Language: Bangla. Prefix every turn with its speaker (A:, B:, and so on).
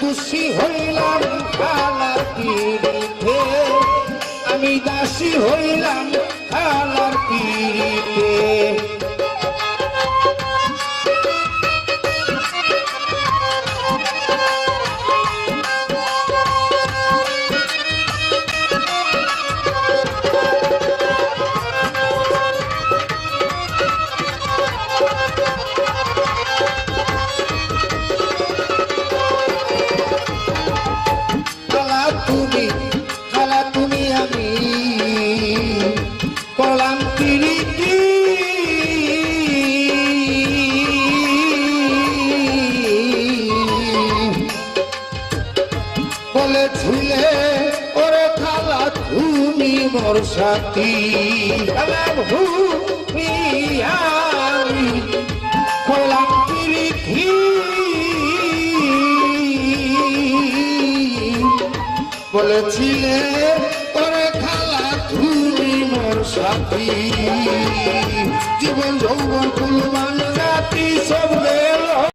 A: খুশি হইলাম খালার পিড়িতে আমি দাসী হইলাম খালার পিড়িতে তুমি খালা তুমি আমি। কলাম পিড়িতি বলেছিলে ওরে খালা তুমি মোর সাথী। খালা ভূমি বলেছিলে তোরে খালা তুমি মোর সাথী। জীবন যৌবন সব গেল